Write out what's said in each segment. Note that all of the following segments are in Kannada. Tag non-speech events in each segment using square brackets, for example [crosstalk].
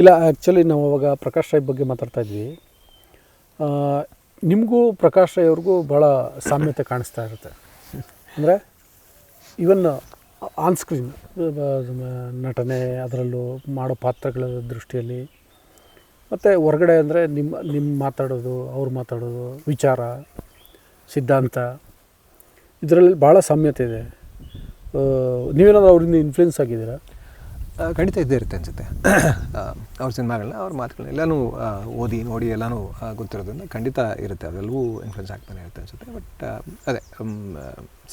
ಇಲ್ಲ ಆ್ಯಕ್ಚುಲಿ ನಾವು ಅವಾಗ ಪ್ರಕಾಶ್ ರೈ ಬಗ್ಗೆ ಮಾತಾಡ್ತಾ ಇದ್ವಿ. ನಿಮಗೂ ಪ್ರಕಾಶ್ ರೈ ಅವ್ರಿಗೂ ಭಾಳ ಸಾಮ್ಯತೆ ಕಾಣಿಸ್ತಾ ಇರುತ್ತೆ. ಅಂದರೆ ಇವನ್ ಆನ್ ಸ್ಕ್ರೀನ್ ನಟನೆ, ಅದರಲ್ಲೂ ಮಾಡೋ ಪಾತ್ರಗಳ ದೃಷ್ಟಿಯಲ್ಲಿ, ಮತ್ತು ಹೊರಗಡೆ ಅಂದರೆ ನಿಮ್ಮ ನಿಮ್ಮ ಮಾತಾಡೋದು, ಅವ್ರು ಮಾತಾಡೋದು, ವಿಚಾರ, ಸಿದ್ಧಾಂತ, ಇದರಲ್ಲಿ ಭಾಳ ಸಾಮ್ಯತೆ ಇದೆ. ನೀವೇನಾದರೂ ಅವರಿಂದ ಇನ್ಫ್ಲೂಯೆನ್ಸ್ ಆಗಿದ್ದೀರಾ? ಖಂಡಿತ ಇದ್ದೇ ಇರುತ್ತೆ ಅನಿಸುತ್ತೆ. ಅವ್ರ ಸಿನಿಮಾಗಳನ್ನ ಅವ್ರ ಮಾತುಗಳನ್ನ ಎಲ್ಲನೂ ಓದಿ ನೋಡಿ ಎಲ್ಲನೂ ಗೊತ್ತಿರೋದ್ರಿಂದ ಖಂಡಿತ ಇರುತ್ತೆ. ಅದೆಲ್ಲವೂ ಇನ್ಫ್ಲುಯೆನ್ಸ್ ಆಗ್ತಾನೆ ಇರುತ್ತೆ ಅನಿಸುತ್ತೆ. ಬಟ್ ಅದೇ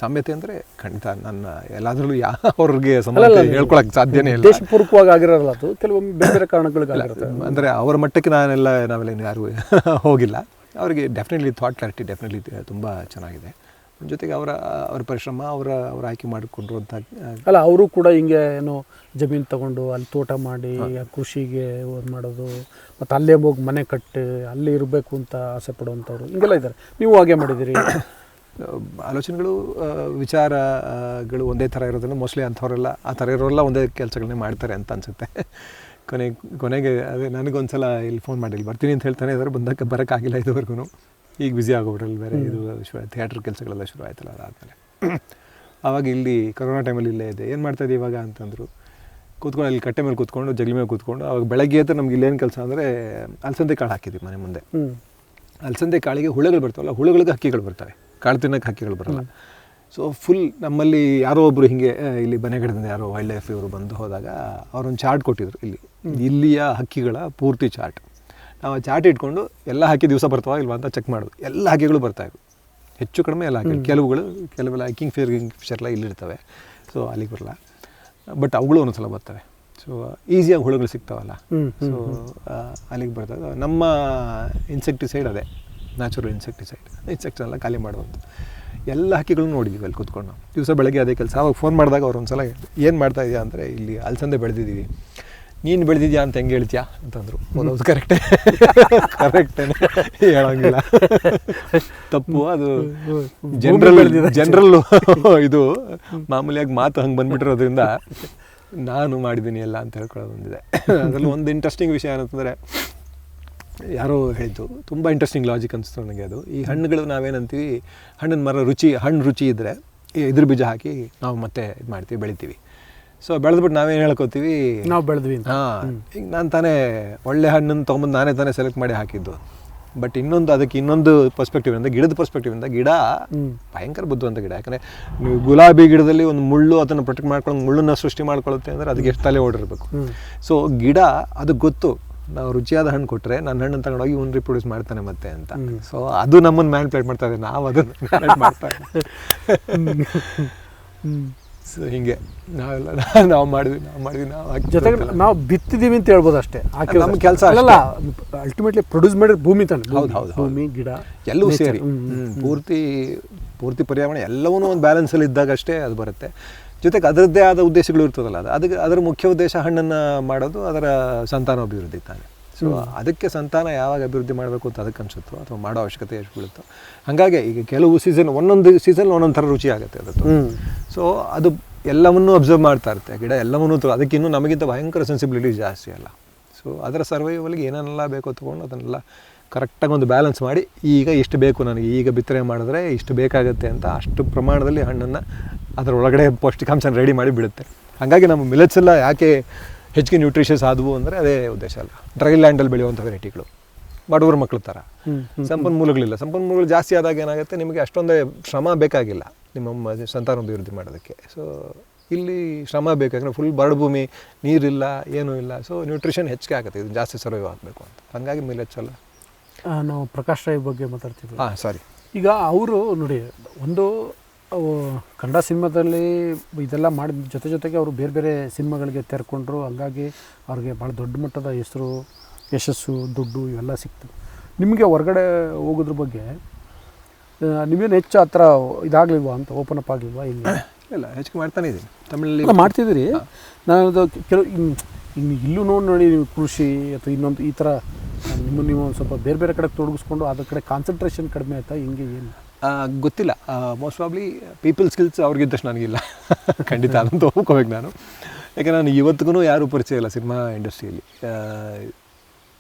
ಸಾಮ್ಯತೆ ಅಂದರೆ ಖಂಡಿತ ನನ್ನ ಎಲ್ಲಾದ್ರಲ್ಲೂ [laughs] ಅವ್ರಿಗೆ ಸಂಬಂಧ ಹೇಳ್ಕೊಳಕ್ಕೆ ಸಾಧ್ಯನೇ ಇಲ್ಲ. ದೇಶಪೂರ್ವಕವಾಗಿ ಆಗಿರೋಲ್ಲ ಅದು? ಕೆಲವೊಮ್ಮೆ ಬೇರೆ ಬೇರೆ ಕಾರಣಗಳಿಗಾಗಿರುತ್ತೆ ಅಂದರೆ ಅವರ ಮಟ್ಟಕ್ಕೆ ನಾನೆಲ್ಲ ನಾವೆಲ್ಲ ಯಾರು [laughs] ಹೋಗಿಲ್ಲ. ಅವರಿಗೆ ಡೆಫಿನೆಟ್ಲಿ ಥಾಟ್ ಕ್ಲಾರಿಟಿ ಡೆಫಿನೆಟ್ಲಿ ತುಂಬ ಚೆನ್ನಾಗಿದೆ. ಜೊತೆಗೆ ಅವರ ಅವರ ಪರಿಶ್ರಮ ಅವರ ಅವ್ರ ಆಯ್ಕೆ ಮಾಡಿಕೊಂಡಿರುವಂಥ ಅಲ್ಲ ಅವರು ಕೂಡ ಹಿಂಗೆ ಏನು ಜಮೀನು ತಗೊಂಡು ಅಲ್ಲಿ ತೋಟ ಮಾಡಿ ಕೃಷಿಗೆ ಇದು ಮಾಡೋದು ಮತ್ತು ಅಲ್ಲೇ ಹೋಗಿ ಮನೆ ಕಟ್ಟಿ ಅಲ್ಲಿ ಇರಬೇಕು ಅಂತ ಆಸೆ ಪಡುವಂಥವ್ರು ಹಿಂಗೆಲ್ಲ ಇದ್ದಾರೆ. ನೀವು ಹಾಗೆ ಮಾಡಿದ್ದೀರಿ? [coughs] ಆಲೋಚನೆಗಳು ವಿಚಾರಗಳು ಒಂದೇ ಥರ ಇರೋದ್ರಿಂದ ಮೋಸ್ಟ್ಲಿ ಅಂಥವರೆಲ್ಲ ಆ ಥರ ಇರೋರೆಲ್ಲ ಒಂದೇ ಕೆಲಸಗಳನ್ನೇ ಮಾಡ್ತಾರೆ ಅಂತ ಅನಿಸುತ್ತೆ. ಕೊನೆ ಕೊನೆಗೆ ಅದೇ ನನಗೊಂದು ಸಲ ಇಲ್ಲಿ ಫೋನ್ ಮಾಡಿ ಇಲ್ಲಿ ಬರ್ತೀನಿ ಅಂತ ಹೇಳ್ತಾನೆ ಇದ್ದಾರೆ ಬಂದಕ್ಕೆ ಬರೋಕ್ಕಾಗಿಲ್ಲ ಇದುವರೆಗೂ ಈಗ ಬ್ಯುಸಿ ಆಗೋಬಿಟ್ರಲ್ಲಿ ಬೇರೆ ಇದು ಥಿಯೇಟ್ರ್ ಕೆಲಸಗಳೆಲ್ಲ ಶುರು ಆಯ್ತಲ್ಲ ಅದಾದಮೇಲೆ. ಆವಾಗ ಇಲ್ಲಿ ಕೊರೋನಾ ಟೈಮಲ್ಲಿ ಇಲ್ಲೇ ಇದೆ ಏನು ಮಾಡ್ತಾ ಇದ್ದೀವಿ ಇವಾಗ ಅಂತಂದರು ಕೂತ್ಕೊಂಡು ಅಲ್ಲಿ ಕಟ್ಟೆ ಮೇಲೆ ಕೂತ್ಕೊಂಡು ಜಗಲಿ ಮೇಲೆ ಕೂತ್ಕೊಂಡು ಅವಾಗ ಬೆಳಗ್ಗೆ ಎದ್ದು ನಮ್ಗೆ ಇಲ್ಲೇನು ಕೆಲಸ ಅಂದರೆ ಅಲಸಂದೆ ಕಾಳು ಹಾಕಿದ್ವಿ ಮನೆ ಮುಂದೆ. ಅಲಸಂದೆ ಕಾಳಿಗೆ ಹುಳುಗಳು ಬರ್ತಾವಲ್ಲ ಹುಳುಗಳಿಗೆ ಹಕ್ಕಿಗಳು ಬರ್ತವೆ. ಕಾಳು ತಿನ್ನೋಕೆ ಹಕ್ಕಿಗಳು ಬರಲ್ಲ. ಸೊ ಫುಲ್ ನಮ್ಮಲ್ಲಿ ಯಾರೋ ಒಬ್ಬರು ಹಿಂಗೆ ಇಲ್ಲಿ ಬನೆಗಡದಿಂದ ಯಾರೋ ವೈಲ್ಡ್ ಲೈಫ್ ಇವರು ಬಂದು ಹೋದಾಗ ಅವ್ರೊಂದು ಚಾರ್ಟ್ ಕೊಟ್ಟಿದ್ರು ಇಲ್ಲಿ. ಇಲ್ಲಿಯ ಹಕ್ಕಿಗಳ ಪೂರ್ತಿ ಚಾರ್ಟ್ ನಾವು ಚಾಟ್ ಇಟ್ಕೊಂಡು ಎಲ್ಲ ಹಾಕಿ ದಿವಸ ಬರ್ತಾವ ಇಲ್ವಾ ಅಂತ ಚೆಕ್ ಮಾಡೋದು. ಎಲ್ಲ ಹಾಕಿಗಳು ಬರ್ತಾಯಿದ್ವು ಹೆಚ್ಚು ಕಡಿಮೆ ಎಲ್ಲ ಹಾಕಿ ಕೆಲವುಗಳು ಕೆಲವೆಲ್ಲ ಕಿಂಗ್ ಫಿಶರ್ ಎಲ್ಲ ಇಲ್ಲಿರ್ತವೆ ಸೊ ಅಲ್ಲಿಗೆ ಬರಲ್ಲ. ಬಟ್ ಅವುಗಳು ಒಂದೊಂದ್ಸಲ ಬರ್ತವೆ. ಸೊ ಈಸಿಯಾಗಿ ಹುಳುಗಳು ಸಿಗ್ತಾವಲ್ಲ. ಸೊ ಅಲ್ಲಿಗೆ ಬರ್ತದೆ. ನಮ್ಮ ಇನ್ಸೆಕ್ಟಿಸೈಡ್ ಅದೇ. ನ್ಯಾಚುರಲ್ ಇನ್ಸೆಕ್ಟಿಸೈಡ್ ಇನ್ಸೆಕ್ಟ್ಸ್ ಎಲ್ಲ ಖಾಲಿ ಮಾಡುವಂಥ ಎಲ್ಲ ಹಕ್ಕಿಗಳನ್ನ ನೋಡಿದ್ವಿ ಅಲ್ಲಿ ಕೂತ್ಕೊಂಡು ನಾವು. ದಿವಸ ಬೆಳಗ್ಗೆ ಅದೇ ಕೆಲಸ. ಅವಾಗ ಫೋನ್ ಮಾಡಿದಾಗ ಅವ್ರು ಒಂದ್ಸಲ ಏನು ಮಾಡ್ತಾ ಇದೆಯಾ ಅಂದರೆ ಇಲ್ಲಿ ಅಲಸಂದೆ ಬೆಳೆದಿದ್ದೀವಿ. ನೀನು ಬೆಳೆದಿದ್ಯಾ ಅಂತ ಹೆಂಗೆ ಹೇಳ್ತೀಯಾ ಅಂತಂದರು. ಹೌದು ಕರೆಕ್ಟೇ ಕರೆಕ್ಟೇ ಹೇಳೋಂಗಿಲ್ಲ. ತಪ್ಪು, ಅದು ಜನರಲ್ ಜನರಲ್ಲು ಇದು. ಮಾಮೂಲಿಯಾಗಿ ಮಾತು ಹಂಗೆ ಬಂದ್ಬಿಟ್ಟಿರೋದ್ರಿಂದ ನಾನು ಮಾಡಿದ್ದೀನಿ ಎಲ್ಲ ಅಂತ ಹೇಳ್ಕೊಳ್ಳೋದು ಒಂದಿದೆ. ಅದರಲ್ಲಿ ಒಂದು ಇಂಟ್ರೆಸ್ಟಿಂಗ್ ವಿಷಯ ಏನಂತಂದರೆ, ಯಾರೋ ಹೇಳಿದ್ದು, ತುಂಬ ಇಂಟ್ರೆಸ್ಟಿಂಗ್ ಲಾಜಿಕ್ ಅನಿಸ್ತು ನನಗೆ ಅದು. ಈ ಹಣ್ಣುಗಳು ನಾವೇನಂತೀವಿ, ಹಣ್ಣಿನ ಮರ ರುಚಿ, ಹಣ್ಣು ರುಚಿ ಇದ್ದರೆ ಇದ್ರ ಬೀಜ ಹಾಕಿ ನಾವು ಮತ್ತೆ ಇದು ಮಾಡ್ತೀವಿ ಬೆಳಿತೀವಿ. ಸೊ ಬೆಳೆದ್ಬಿಟ್ಟು ನಾವೇನು ಹೇಳ್ಕೊತೀವಿ? ನಾವು ಬೆಳೆದ್ವಿ ಹಾಂ ಈಗ ನಾನು ತಾನೇ ಒಳ್ಳೆ ಹಣ್ಣನ್ನು ತೊಗೊಂಬಂದು ನಾನೇ ತಾನೇ ಸೆಲೆಕ್ಟ್ ಮಾಡಿ ಹಾಕಿದ್ದು. ಬಟ್ ಇನ್ನೊಂದು ಅದಕ್ಕೆ ಇನ್ನೊಂದು ಪರ್ಸ್ಪೆಕ್ಟಿವ್ ಇಂದ ಗಿಡದ ಪರ್ಸ್ಪೆಕ್ಟಿವ್ ಇಂದ ಗಿಡ ಭಯಂಕರ ಬುದ್ಧಿವಂತ ಗಿಡ. ಯಾಕಂದರೆ ನೀವು ಗುಲಾಬಿ ಗಿಡದಲ್ಲಿ ಒಂದು ಮುಳ್ಳು ಅದನ್ನು ಪ್ರೊಟೆಕ್ಟ್ ಮಾಡ್ಕೊಂಡು ಮುಳ್ಳನ್ನ ಸೃಷ್ಟಿ ಮಾಡ್ಕೊಳ್ಳುತ್ತೆ ಅಂದರೆ ಅದಕ್ಕೆ ಎಷ್ಟು ತಲೆ ಓಡಿರಬೇಕು. ಸೊ ಗಿಡ ಅದು ಗೊತ್ತು. ನಾವು ರುಚಿಯಾದ ಹಣ್ಣು ಕೊಟ್ಟರೆ ನನ್ನ ಹಣ್ಣನ್ನು ತಗೊಂಡೋಗಿ ಹುನ್ ರಿಪ್ರೊಡ್ಯೂಸ್ ಮಾಡ್ತಾನೆ ಮತ್ತೆ ಅಂತ. ಸೊ ಅದು ನಮ್ಮನ್ನು ಮ್ಯಾನ್ಪ್ಲೇಟ್ ಮಾಡ್ತಾ ಇದೆ. ನಾವು ಅದನ್ನು ಮಾಡ್ತಾ [laughs] ಸೊ ಹಿಂಗೆ ನಾವೆಲ್ಲ [laughs] ನಾವು ಮಾಡಿದ್ವಿ ನಾವು ಮಾಡಿದ್ವಿ ನಾವು ಹಾಕಿ ಜೊತೆಗೆ ನಾವು ಬಿತ್ತಿದ್ದೀವಿ ಅಂತ ಹೇಳ್ಬೋದು ಅಷ್ಟೇ. ಹಾಕಿ ನಮ್ಮ ಕೆಲಸ ಅಲ್ಲ ಅಲ್ಟಿಮೇಟ್ಲಿ ಪ್ರೊಡ್ಯೂಸ್ ಮಾಡಿದ್ರೆ ಭೂಮಿ ತಾನೆ. ಹೌದು, ಹೌದು. ಭೂಮಿ ಗಿಡ ಎಲ್ಲವೂ ಸೇರಿ. ಪೂರ್ತಿ ಪೂರ್ತಿ ಪರ್ಯಾವರಣ ಎಲ್ಲವೂ ಒಂದು ಬ್ಯಾಲೆನ್ಸಲ್ಲಿ ಇದ್ದಾಗ ಅಷ್ಟೇ ಅದು ಬರುತ್ತೆ. ಜೊತೆಗೆ ಅದರದ್ದೇ ಆದ ಉದ್ದೇಶಗಳು ಇರ್ತದಲ್ಲ ಅದು ಅದಕ್ಕೆ ಅದರ ಮುಖ್ಯ ಉದ್ದೇಶ ಹಣ್ಣನ್ನು ಮಾಡೋದು ಅದರ ಸಂತಾನಾಭಿವೃದ್ಧಿ ತಾನೆ. ಸೊ ಅದಕ್ಕೆ ಸಂತಾನ ಯಾವಾಗ ಅಭಿವೃದ್ಧಿ ಮಾಡಬೇಕು ಅಂತ ಅದಕ್ಕೆ ಅನಿಸುತ್ತೋ ಅಥವಾ ಮಾಡೋ ಅವಶ್ಯಕತೆ ಎಷ್ಟು ಬೀಳುತ್ತೋ. ಹಾಗಾಗಿ ಈಗ ಕೆಲವು ಸೀಸನ್ ಒಂದೊಂದು ಸೀಸನ್ ಒಂದೊಂದು ಥರ ರುಚಿ ಆಗುತ್ತೆ ಹ್ಮ್. ಸೊ ಅದು ಎಲ್ಲವನ್ನೂ ಅಬ್ಸರ್ವ್ ಮಾಡ್ತಾ ಇರುತ್ತೆ. ಗಿಡ ಎಲ್ಲವನ್ನೂ ತ- ಅದಕ್ಕಿನ್ನೂ ನಮಗಿಂತ ಭಯಂಕರ ಸೆನ್ಸಿಬಿಲಿಟಿ ಜಾಸ್ತಿ ಅಲ್ಲ. ಸೊ ಅದರ ಸರ್ವೈವಲ್ಗೆ ಏನೆಲ್ಲ ಬೇಕೋ ತೊಗೊಂಡು ಅದನ್ನೆಲ್ಲ ಕರೆಕ್ಟಾಗಿ ಒಂದು ಬ್ಯಾಲೆನ್ಸ್ ಮಾಡಿ, ಈಗ ಇಷ್ಟು ಬೇಕು ನನಗೆ, ಈಗ ಬಿತ್ತನೆ ಮಾಡಿದ್ರೆ ಇಷ್ಟು ಬೇಕಾಗುತ್ತೆ ಅಂತ ಅಷ್ಟು ಪ್ರಮಾಣದಲ್ಲಿ ಹಣ್ಣನ್ನು ಅದರ ಒಳಗಡೆ ಪೌಷ್ಟಿಕಾಂಶ ರೆಡಿ ಮಾಡಿ ಬಿಡುತ್ತೆ. ಹಾಗಾಗಿ ನಮ್ಮ ಮಿಲೆಟ್ಸ್ ಎಲ್ಲ ಯಾಕೆ ಹೆಚ್ಚಿಗೆ ನ್ಯೂಟ್ರಿಷಸ್ ಆದವು ಅಂದರೆ ಅದೇ ಉದ್ದೇಶ ಅಲ್ಲ. ಡ್ರೈ ಲ್ಯಾಂಡಲ್ಲಿ ಬೆಳೆಯುವಂಥ ವೆರೈಟಿಗಳು ಬಡವರ ಮಕ್ಕಳ ಥರ ಸಂಪನ್ಮೂಲಗಳಿಲ್ಲ. ಸಂಪನ್ಮೂಲಗಳು ಜಾಸ್ತಿ ಆದಾಗ ಏನಾಗುತ್ತೆ? ನಿಮಗೆ ಅಷ್ಟೊಂದೇ ಶ್ರಮ ಬೇಕಾಗಿಲ್ಲ ನಿಮ್ಮ ಸಂತಾನೋಭಿವೃದ್ಧಿ ಮಾಡೋದಕ್ಕೆ. ಸೊ ಇಲ್ಲಿ ಶ್ರಮ ಬೇಕಾದ್ರೆ ಫುಲ್ ಬರಡು ಭೂಮಿ ನೀರಿಲ್ಲ ಏನೂ ಇಲ್ಲ. ಸೊ ನ್ಯೂಟ್ರಿಷನ್ ಹೆಚ್ಚಿಗೆ ಆಗುತ್ತೆ. ಇದು ಜಾಸ್ತಿ ಸರ್ವೈವ್ ಆಗಬೇಕು ಅಂತ. ಹಾಗಾಗಿ ಮೇಲೆ ಹೆಚ್ಚಲ್ಲ. ನಾವು ಪ್ರಕಾಶ್ ರಾಯ್ ಬಗ್ಗೆ ಮಾತಾಡ್ತಿದ್ವಿ. ಹಾಂ ಸಾರಿ ಈಗ ಅವರು ನೋಡಿ ಒಂದು ಕನ್ನಡ ಸಿನಿಮಾದಲ್ಲಿ ಇದೆಲ್ಲ ಮಾಡಿದ ಜೊತೆ ಜೊತೆಗೆ ಅವರು ಬೇರೆ ಬೇರೆ ಸಿನಿಮಾಗಳಿಗೆ ತೆರ್ಕೊಂಡ್ರು. ಹಂಗಾಗಿ ಅವ್ರಿಗೆ ಭಾಳ ದೊಡ್ಡ ಮಟ್ಟದ ಹೆಸರು ಯಶಸ್ಸು ದುಡ್ಡು ಇವೆಲ್ಲ ಸಿಕ್ತು ನಿಮಗೆ ಹೊರಗಡೆ ಹೋಗೋದ್ರ ಬಗ್ಗೆ ನಿಮಗೇನು ನೀವೇನು ಹೆಚ್ಚು ಆ ಥರ ಇದಾಗಲಿಲ್ವಾ ಅಂತ ಓಪನ್ ಅಪ್ ಆಗಲಿಲ್ವಾ ಇಲ್ಲ? ಇಲ್ಲ ಹೆಚ್ಚಿಗೆ ಮಾಡ್ತಾನೆ ಇದ್ದೀನಿ. ತಮಿಳಲ್ಲಿ ಮಾಡ್ತಿದ್ದೀರಿ. ನಾನು ಅದು ಕೆಲವು ಇನ್ನು ಇಲ್ಲೂ ನೋಡಿ ನೋಡಿ ನೀವು ಕೃಷಿ ಅಥವಾ ಇನ್ನೊಂದು ಈ ಥರ ನಿಮ್ಮ ನೀವು ಒಂದು ಸ್ವಲ್ಪ ಬೇರೆ ಬೇರೆ ಕಡೆ ತೊಡಗಿಸ್ಕೊಂಡು ಅದ್ರ ಕಡೆ ಕಾನ್ಸಂಟ್ರೇಷನ್ ಕಡಿಮೆ ಆಯ್ತಾ ಹಿಂಗೆ ಏನು? ಗೊತ್ತಿಲ್ಲ. ಮೋಸ್ಟ್ ಪ್ರಾಬ್ಲಿ ಪೀಪಲ್ ಸ್ಕಿಲ್ಸ್ ಅವ್ರಿಗಿದ್ದಷ್ಟು ನನಗಿಲ್ಲ. [laughs] ಖಂಡಿತ ಅದಂತ ಒಪ್ಕೋಬೇಕು ನಾನು. ಯಾಕೆ ನಾನು ಇವತ್ತಿಗೂ ಯಾರೂ ಪರಿಚಯ ಇಲ್ಲ ಸಿನಿಮಾ ಇಂಡಸ್ಟ್ರಿಯಲ್ಲಿ.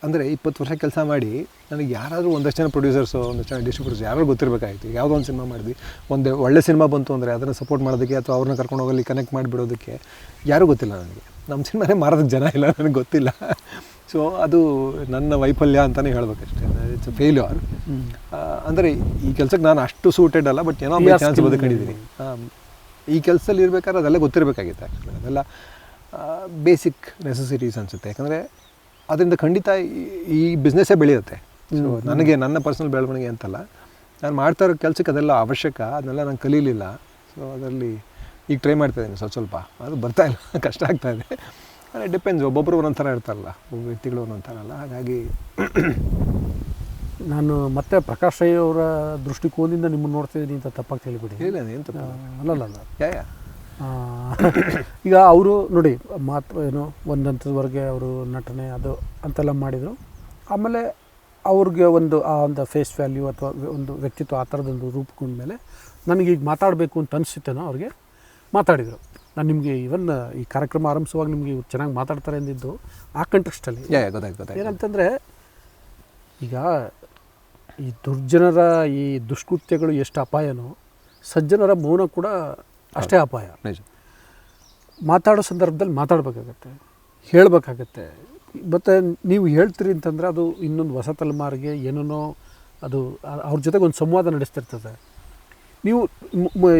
ಅಂದರೆ ಇಪ್ಪತ್ತು ವರ್ಷ ಕೆಲಸ ಮಾಡಿ ನನಗೆ ಯಾರಾದರೂ ಒಂದಷ್ಟು ಜನ ಪ್ರೊಡ್ಯೂಸರ್ಸು ಒಂದಷ್ಟು ಜನ ಡಿಸ್ಟ್ರಿಬ್ಯೂಟರ್ಸ್ ಯಾರು ಗೊತ್ತಿರಬೇಕಾಗಿತ್ತು ಯಾವುದೋ ಒಂದು ಸಿನಿಮಾ ಮಾಡಿದ್ವಿ. ಒಂದು ಒಳ್ಳೆ ಸಿನಿಮಾ ಬಂತು ಅಂದರೆ ಅದನ್ನು ಸಪೋರ್ಟ್ ಮಾಡೋದಕ್ಕೆ ಅಥವಾ ಅವ್ರನ್ನ ಕರ್ಕೊಂಡು ಹೋಗಲಿ ಕನೆಕ್ಟ್ ಮಾಡಿಬಿಡೋದಕ್ಕೆ ಯಾರೂ ಗೊತ್ತಿಲ್ಲ ನನಗೆ. ನಮ್ಮ ಸಿನಿಮಾನೇ ಮಾರೋದಕ್ಕೆ ಜನ ಇಲ್ಲ ನನಗೆ ಗೊತ್ತಿಲ್ಲ. ಸೊ ಅದು ನನ್ನ ವೈಫಲ್ಯ ಅಂತಲೇ ಹೇಳ್ಬೇಕಷ್ಟೇ. ಇಟ್ಸ್ ಫೇಲ್ಯೂರ್ ಅಂದರೆ ಈ ಕೆಲಸಕ್ಕೆ ನಾನು ಅಷ್ಟು ಸೂಟೆಡ್ ಅಲ್ಲ ಬಟ್ ಏನೋ ಚಾನ್ಸ್ ಬದುಕೊಂಡಿದ್ದೀನಿ ಈ ಕೆಲಸದಲ್ಲಿ ಇರಬೇಕಾದ್ರೆ ಅದೆಲ್ಲ ಗೊತ್ತಿರಬೇಕಾಗಿತ್ತು ಆ್ಯಕ್ಚುಲಿ ಅದೆಲ್ಲ ಬೇಸಿಕ್ ನೆಸೆಸಿಟೀಸ್ ಅನಿಸುತ್ತೆ. ಯಾಕಂದರೆ ಅದರಿಂದ ಖಂಡಿತ ಈ- ಬಿಸ್ನೆಸ್ಸೇ ಬೆಳೆಯುತ್ತೆ. ಸೊ ನನಗೆ ನನ್ನ ಪರ್ಸನಲ್ ಬೆಳವಣಿಗೆ ಅಂತಲ್ಲ ನಾನು ಮಾಡ್ತಾ ಇರೋ ಕೆಲಸಕ್ಕೆ ಅದೆಲ್ಲ ಅವಶ್ಯಕ ಅದನ್ನೆಲ್ಲ ನಾನು ಕಲೀಲಿಲ್ಲ. ಸೊ ಅದರಲ್ಲಿ ಈಗ ಟ್ರೈ ಮಾಡ್ತಾ ಇದ್ದೀನಿ ಸ್ವಲ್ಪ ಸ್ವಲ್ಪ. ಅದು ಬರ್ತಾ ಇಲ್ಲ [laughs] ಕಷ್ಟ ಆಗ್ತಾ ಇದೆ. ಅಂದರೆ ಡಿಪೆಂಡ್ಸ್ ಒಬ್ಬೊಬ್ಬರು ಒಂಥರ ಥರ ಇರ್ತಾರಲ್ಲ ಒಬ್ಬ ವ್ಯಕ್ತಿಗಳು ಒಂಥರಲ್ಲ ಥರ ಅಲ್ಲ. ಹಾಗಾಗಿ [coughs] ನಾನು ಮತ್ತೆ ಪ್ರಕಾಶ್ ರೈ ಅವರ ದೃಷ್ಟಿಕೋನದಿಂದ ನಿಮ್ಮನ್ನು ನೋಡ್ತಿದ್ದೀನಿ ಅಂತ ತಪ್ಪಾಗಿ ತಿಳಿಬಿಡಿ ಇಲ್ಲ ಅಲ್ಲಲ್ಲ ಅಲ್ಲ. ಯಾ. [coughs] ಈಗ ಅವರು ನೋಡಿ ಮಾತು ಏನು ಒಂದು ಹಂತದವರೆಗೆ ಅವರು ನಟನೆ ಅದು ಅಂತೆಲ್ಲ ಮಾಡಿದರು. ಆಮೇಲೆ ಅವ್ರಿಗೆ ಒಂದು ಆ ಒಂದು ಫೇಸ್ ವ್ಯಾಲ್ಯೂ ಅಥವಾ ಒಂದು ವ್ಯಕ್ತಿತ್ವ ಆ ಥರದೊಂದು ರೂಪುಕೊಂಡ್ಮೇಲೆ ನನಗೆ ಈಗ ಮಾತಾಡಬೇಕು ಅಂತ ಅನಿಸುತ್ತೇನೋ ಅವ್ರಿಗೆ ಮಾತಾಡಿದರು. ನಾನು ನಿಮಗೆ ಇವನ್ ಈ ಕಾರ್ಯಕ್ರಮ ಆರಂಭಿಸುವಾಗ ನಿಮಗೆ ಇವ್ರು ಚೆನ್ನಾಗಿ ಮಾತಾಡ್ತಾರೆ ಅಂದಿದ್ದು ಆ ಕಂಟೆಕ್ಸ್ಟಲ್ಲಿ ಏನಂತಂದರೆ ಈಗ ಈ ದುರ್ಜನರ ಈ ದುಷ್ಕೃತ್ಯಗಳು ಎಷ್ಟು ಅಪಾಯನೋ ಸಜ್ಜನರ ಮೌನ ಕೂಡ ಅಷ್ಟೇ ಅಪಾಯ. ನಿಜ. ಮಾತಾಡೋ ಸಂದರ್ಭದಲ್ಲಿ ಮಾತಾಡಬೇಕಾಗತ್ತೆ ಹೇಳಬೇಕಾಗತ್ತೆ. ಮತ್ತು ನೀವು ಹೇಳ್ತೀರಿ ಅಂತಂದರೆ ಅದು ಇನ್ನೊಂದು ಹೊಸ ತಲೆಮಾರಿಗೆ ಏನೇನೋ ಅದು ಅವ್ರ ಜೊತೆಗೆ ಒಂದು ಸಂವಾದ ನಡೆಸ್ತಿರ್ತದೆ. ನೀವು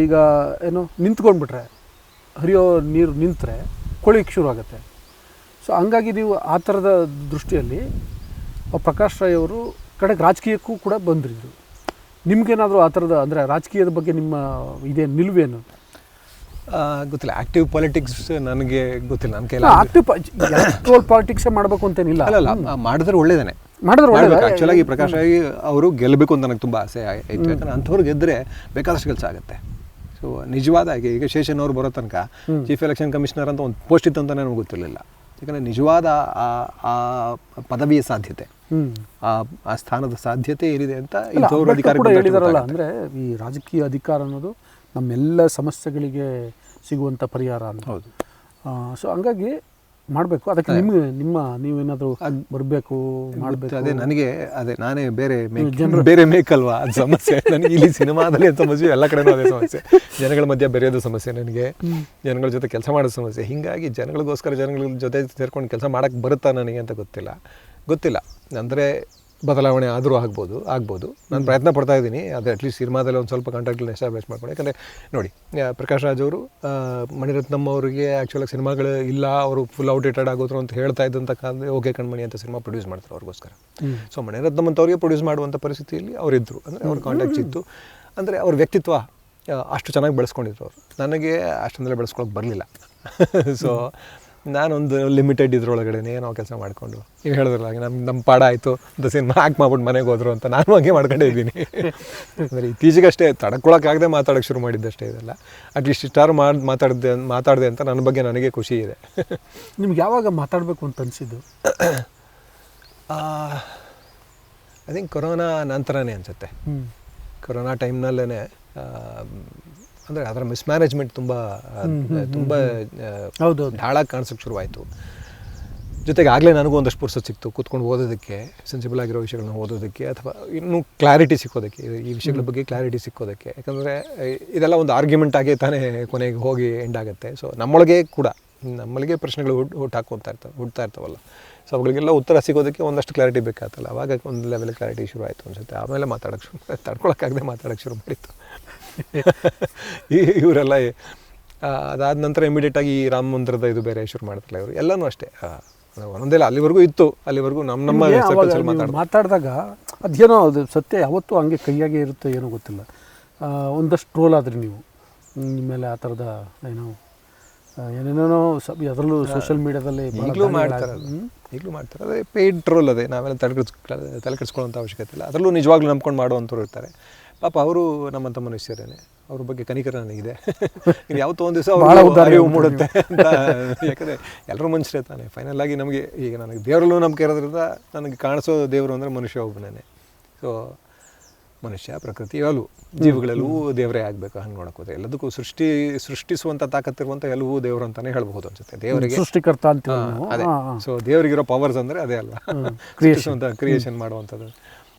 ಈಗ ಏನು ನಿಂತ್ಕೊಂಡ್ಬಿಟ್ರೆ ಹರಿಯೋ ನೀರು ನಿಂತರೆ ಕೊಳಿಕ್ಕೆ ಶುರು ಆಗುತ್ತೆ ಸೊ ಹಂಗಾಗಿ ನೀವು ಆ ಥರದ ದೃಷ್ಟಿಯಲ್ಲಿ ಪ್ರಕಾಶ್ ರಾಯ್ ಅವರು ಕಡೆಗೆ ರಾಜಕೀಯಕ್ಕೂ ಕೂಡ ಬಂದಿದ್ದರು ನಿಮಗೇನಾದರೂ ಆ ಥರದ ಅಂದರೆ ರಾಜಕೀಯದ ಬಗ್ಗೆ ನಿಮ್ಮ ಇದೇ ನಿಲುವೇನು? ಗೊತ್ತಿಲ್ಲ. ಆಕ್ಟಿವ್ ಪಾಲಿಟಿಕ್ಸ್ ನನಗೆ ಗೊತ್ತಿಲ್ಲ. ನನ್ನ ಆಕ್ಟಿವ್ ಎಲೆಕ್ಟ್ರೋಲ್ ಪಾಲಿಟಿಕ್ಸ್ ಮಾಡಬೇಕು ಅಂತೇನಿಲ್ಲ. ಅಲ್ಲ ಮಾಡಿದ್ರೆ ಒಳ್ಳೇದೇನೆ. ಮಾಡಿದ್ರೆ ಒಳ್ಳೇದು? ಆಕ್ಚುಲಾಗಿ ಪ್ರಕಾಶ್ ಆಗಿ ಅವರು ಗೆಲ್ಲಬೇಕು ಅಂತ ನನಗೆ ತುಂಬ ಆಸೆ ಆಯಿತು. ಯಾಕಂದ್ರೆ ಅಂಥವ್ರು ಗೆದ್ದರೆ ಬೇಕಾದಷ್ಟು ಕೆಲಸ ಆಗುತ್ತೆ. ಸೊ ನಿಜವಾದ ಹಾಗೆ ಈಗ ಶೇಷನ್ ಅವ್ರು ಬರೋ ತನಕ ಚೀಫ್ ಎಲೆಕ್ಷನ್ ಕಮಿಷನರ್ ಅಂತ ಒಂದು ಪೋಸ್ಟ್ ಇತ್ತು ಅಂತ ನನಗೆ ಗೊತ್ತಿರಲಿಲ್ಲ. ಯಾಕಂದರೆ ನಿಜವಾದ ಆ ಆ ಪದವಿಯ ಸಾಧ್ಯತೆ. ಆ ಆ ಸ್ಥಾನದ ಸಾಧ್ಯತೆ ಏನಿದೆ ಅಂತ ಇಂಥವ್ರು ಅಧಿಕಾರ ಅಂದರೆ ಈ ರಾಜಕೀಯ ಅಧಿಕಾರ ಅನ್ನೋದು ನಮ್ಮೆಲ್ಲ ಸಮಸ್ಯೆಗಳಿಗೆ ಸಿಗುವಂಥ ಪರಿಹಾರ ಅಂತ. ಹೌದು. ಸೊ ಹಂಗಾಗಿ ಮಾಡಬೇಕು. ಅದಕ್ಕೆ ನಿಮ್ಮ ನಿಮ್ಮ ನೀವೇನಾದರೂ ಬರಬೇಕು ಮಾಡಬೇಕು? ಅದೇ ನನಗೆ ಅದೇ ನಾನೇ ಬೇರೆ ಜನರು. ಬೇರೆ ಮೇಕಲ್ವಾ? ಅದು ಸಮಸ್ಯೆ. ನನಗೆ ಇಲ್ಲಿ ಸಿನಿಮಾದಲ್ಲಿ ಅಂತ ಸಮಸ್ಯೆ ಎಲ್ಲ ಕಡೆನೂ ಅದೇ ಸಮಸ್ಯೆ. ಜನಗಳ ಮಧ್ಯೆ ಬೆರೆಯೋದು ಸಮಸ್ಯೆ ನನಗೆ. ಜನಗಳ ಜೊತೆ ಕೆಲಸ ಮಾಡೋ ಸಮಸ್ಯೆ. ಹೀಗಾಗಿ ಜನಗಳಿಗೋಸ್ಕರ ಜನಗಳ ಜೊತೆ ಸೇರ್ಕೊಂಡು ಕೆಲಸ ಮಾಡೋಕ್ಕೆ ಬರುತ್ತಾ ನನಗೆ ಅಂತ ಗೊತ್ತಿಲ್ಲ. ಗೊತ್ತಿಲ್ಲ. ಅಂದರೆ ಬದಲಾವಣೆ ಆದರೂ ಆಗ್ಬೋದು ಆಗ್ಬೋದು. ನಾನು ಪ್ರಯತ್ನ ಪಡ್ತಾ ಇದ್ದೀನಿ. ಅದು ಅಟ್ಲೀಸ್ಟ್ ಸಿನಿಮಾದಲ್ಲಿ ಒಂದು ಸ್ವಲ್ಪ ಕಾಂಟ್ಯಾಕ್ಟ್ಗಳನ್ನ ಎಸ್ಟಾಬ್ಲಿಷ್ ಮಾಡ್ಕೊಂಡು ಯಾಕಂದರೆ ನೋಡಿ ಪ್ರಕಾಶ್ ರಾಜ್ ಅವರು ಮಣಿರತ್ನಮ್ಮ ಮಣಿರತ್ನಮ್ ಅವರಿಗೆ ಆ್ಯಕ್ಚುಲಾಗಿ ಸಿನಿಮಾಗಳು ಇಲ್ಲ ಅವರು ಫುಲ್ ಔಟ್ಡೇಟೆಡ್ ಆಗೋದ್ರು ಅಂತ ಹೇಳ್ತಾ ಇದ್ದಂಥ ಕಾಲದಲ್ಲಿ ಓಕೆ ಕಣ್ಮಣಿ ಅಂತ ಸಿನಿಮಾ ಪ್ರೊಡ್ಯೂಸ್ ಮಾಡ್ತಾರೆ ಅವ್ರಿಗೋಸ್ಕರ. ಸೊ ಮಣಿರತ್ನಮ್ ಅಂತವ್ರಿಗೆ ಪ್ರೊಡ್ಯೂಸ್ ಮಾಡುವಂಥ ಪರಿಸ್ಥಿತಿಯಲ್ಲಿ ಅವರಿದ್ದರು ಅಂದರೆ ಅವ್ರ ಕಾಂಟ್ಯಾಕ್ಟ್ಸ್ ಇತ್ತು. ಅಂದರೆ ಅವ್ರ ವ್ಯಕ್ತಿತ್ವ ಅಷ್ಟು ಚೆನ್ನಾಗಿ ಬೆಳೆಸ್ಕೊಂಡಿದ್ರು ಅವರು. ನನಗೆ ಅಷ್ಟೊಂದೆಲ್ಲ ಬೆಳೆಸ್ಕೊಳಕ್ಕೆ ಬರಲಿಲ್ಲ. ಸೊ [laughs] ನಾನೊಂದು ಲಿಮಿಟೆಡ್ ಇದ್ರೊಳಗಡೆ ಏನೋ ಕೆಲಸ ಮಾಡಿಕೊಂಡು. ನೀವು ಹೇಳಿದ್ರಲ್ಲ ನಮ್ಮ ನಮ್ಮ ಪಾಡ ಆಯಿತು ಅಂತ ಸಿನಿಮಾ ಹಾಕಿ ಮಾಡ್ಬಿಟ್ಟು ಮನೆಗೆ ಹೋದ್ರು ಅಂತ ನಾನು ಹಾಗೆ ಮಾಡ್ಕೊಂಡೇ ಇದ್ದೀನಿ. ಅಂದರೆ ಇತ್ತೀಚೆಗಷ್ಟೇ ತಡ್ಕೊಳಕ್ಕಾಗದೆ ಮಾತಾಡೋಕ್ಕೆ ಶುರು ಮಾಡಿದ್ದಷ್ಟೇ ಇದೆಲ್ಲ. ಅಟ್ಲೀಸ್ಟ್ ಇಷ್ಟಾರು ಮಾಡಿ ಮಾತಾಡಿದೆ ಮಾತಾಡಿದೆ ಅಂತ ನನ್ನ ಬಗ್ಗೆ ನನಗೆ ಖುಷಿ ಇದೆ. ನಿಮ್ಗೆ ಯಾವಾಗ ಮಾತಾಡಬೇಕು ಅಂತ ಅನಿಸಿದ್ದು? ಐ ಥಿಂಕ್ ಕೊರೋನಾ ನಂತರನೇ ಅನಿಸುತ್ತೆ. ಕೊರೋನಾ ಟೈಮ್ನಲ್ಲೇ ಅಂದರೆ ಅದರ ಮಿಸ್ಮ್ಯಾನೇಜ್ಮೆಂಟ್ ತುಂಬ ತುಂಬ ಹೌದು ಢಾಳಾಗಿ ಕಾಣಿಸೋಕ್ಕೆ ಶುರುವಾಯಿತು. ಜೊತೆಗೆ ಆಗಲೇ ನನಗೂ ಒಂದಷ್ಟು ಪುರ್ಸತ್ ಸಿಕ್ತು ಕೂತ್ಕೊಂಡು ಓದೋದಕ್ಕೆ ಸೆನ್ಸಿಬಲ್ ಆಗಿರೋ ವಿಷಯಗಳನ್ನ ಓದೋದಕ್ಕೆ ಅಥವಾ ಇನ್ನೂ ಕ್ಲಾರಿಟಿ ಸಿಕ್ಕೋದಕ್ಕೆ ಈ- ವಿಷಯಗಳ ಬಗ್ಗೆ ಕ್ಲಾರಿಟಿ ಸಿಕ್ಕೋದಕ್ಕೆ. ಯಾಕಂದರೆ ಇದೆಲ್ಲ ಒಂದು ಆರ್ಗ್ಯುಮೆಂಟ್ ಆಗಿ ತಾನೇ ಕೊನೆಗೆ ಹೋಗಿ ಎಂಡ್ ಆಗುತ್ತೆ. ಸೊ ನಮ್ಮೊಳಗೆ ಕೂಡ ನಮ್ಮಲ್ಲಿಗೆ ಪ್ರಶ್ನೆಗಳು ಹುಟ್ಟು ಹುಟ್ಟಾಕೊಂತ ಇರ್ತವೆ ಹುಡ್ತಾ ಇರ್ತಾವಲ್ಲ. ಸೊ ಅವುಗಳಿಗೆಲ್ಲ ಉತ್ತರ ಸಿಗೋದಕ್ಕೆ ಒಂದಷ್ಟು ಕ್ಲಾರಿಟಿ ಬೇಕಾಗ್ತಲ್ಲ ಅವಾಗ ಒಂದು ಲೆವೆಲ್ ಕ್ಲಾರಿಟಿ ಶುರು ಆಯಿತು ಅನ್ಸುತ್ತೆ. ಆಮೇಲೆ ಮಾತಾಡೋಕ್ಕೆ ಶುರು ತಡ್ಕೊಳಕ್ಕಾಗದೆ ಮಾತಾಡೋಕ್ಕೆ ಶುರು ಮಾಡಿತ್ತು. ಇವರೆಲ್ಲ ಅದಾದ ನಂತರ ಇಮಿಡಿಯೇಟಾಗಿ ಈ ರಾಮ ಮಂದಿರದ ಇದು ಬೇರೆ ಶುರು ಮಾಡ್ತಾರಲ್ಲ ಇವರು. ಎಲ್ಲನೂ ಅಷ್ಟೇ. ಒಂದೇ ಒಂದೊಂದಿಲ್ಲ ಅಲ್ಲಿವರೆಗೂ ಇತ್ತು. ಅಲ್ಲಿವರೆಗೂ ನಮ್ಮ ನಮ್ಮ ಮಾತಾಡಿದಾಗ ಅದೇನೋ ಅದು ಸತ್ಯ ಯಾವತ್ತೂ ಹಂಗೆ ಕೈಯಾಗೆ ಇರುತ್ತೆ ಏನೋ ಗೊತ್ತಿಲ್ಲ. ಒಂದಷ್ಟು ಟ್ರೋಲ್ ಆದ್ರಿ ನೀವು. ನಿಮ್ಮ ಮೇಲೆ ಆ ಥರದ ಏನೋ ಏನೇನೋ ಸಬ್ ಅದರಲ್ಲೂ ಸೋಷಿಯಲ್ ಮೀಡಿಯಾದಲ್ಲಿ ಈಗಲೂ ಮಾಡ್ತಾರೆ. ಈಗಲೂ ಮಾಡ್ತಾರೆ. ಅದೇ ಪೇಯ್ಡ್ ಟ್ರೋಲ್ ಅದೇ. ನಾವೆಲ್ಲ ತಲೆ ಕೆಡ್ಸ್ ತಲೆ ಕೆಡಿಸ್ಕೊಳ್ಳೋಂಥ ಅವಶ್ಯಕತೆ ಇಲ್ಲ. ಅದರಲ್ಲೂ ನಿಜವಾಗ್ಲೂ ನಂಬ್ಕೊಂಡು ಮಾಡುವಂಥವ್ರು ಇರ್ತಾರೆ. ಪಾಪ ಅವರು ನಮ್ಮಂತ ಮನುಷ್ಯರೇನೆ ಅವ್ರ ಬಗ್ಗೆ ಕನಿಕರ ನನಗಿದೆ. [laughs] ಇನ್ನು ಯಾವತ್ತೋ ಒಂದು ದಿವಸ ಭಾಳ ಅವರು ಮೂಡುತ್ತೆ ಅಂತ. ಯಾಕಂದರೆ ಎಲ್ಲರೂ ಮನುಷ್ಯರೇ ತಾನೆ. ಫೈನಲ್ ಆಗಿ ನಮಗೆ ಈಗ ನನಗೆ ದೇವರಲ್ಲೂ ನಂಬಿಕೆ ಇರೋದ್ರಿಂದ ನನಗೆ ಕಾಣಿಸೋ ದೇವರು ಅಂದರೆ ಮನುಷ್ಯ ಒಬ್ಬನೇ ಸೊ ಮನುಷ್ಯ ಪ್ರಕೃತಿ ಎಲ್ಲವೂ ಜೀವಿಗಳೆಲ್ಲವೂ ದೇವರೇ ಆಗಬೇಕು ಹಂಗೆ ನೋಡಕ್ ಹೋದ್ರೆ. ಎಲ್ಲದಕ್ಕೂ ಸೃಷ್ಟಿ ಸೃಷ್ಟಿಸುವಂಥ ತಾಕತ್ತಿರುವಂಥ ಎಲ್ಲವೂ ದೇವರು ಅಂತಾನೆ ಹೇಳ್ಬಹುದು ಅನ್ಸುತ್ತೆ. ದೇವರಿಗೆ ಸೃಷ್ಟಿಕರ್ತ ಅಂತ ಅದೇ. ಸೊ ದೇವರಿಗಿರೋ ಪವರ್ಸ್ ಅಂದ್ರೆ ಅದೇ ಅಲ್ಲ. ಸೃಷ್ಟಿಸುವಂಥ ಕ್ರಿಯೇಷನ್ ಮಾಡುವಂಥದ್ದು.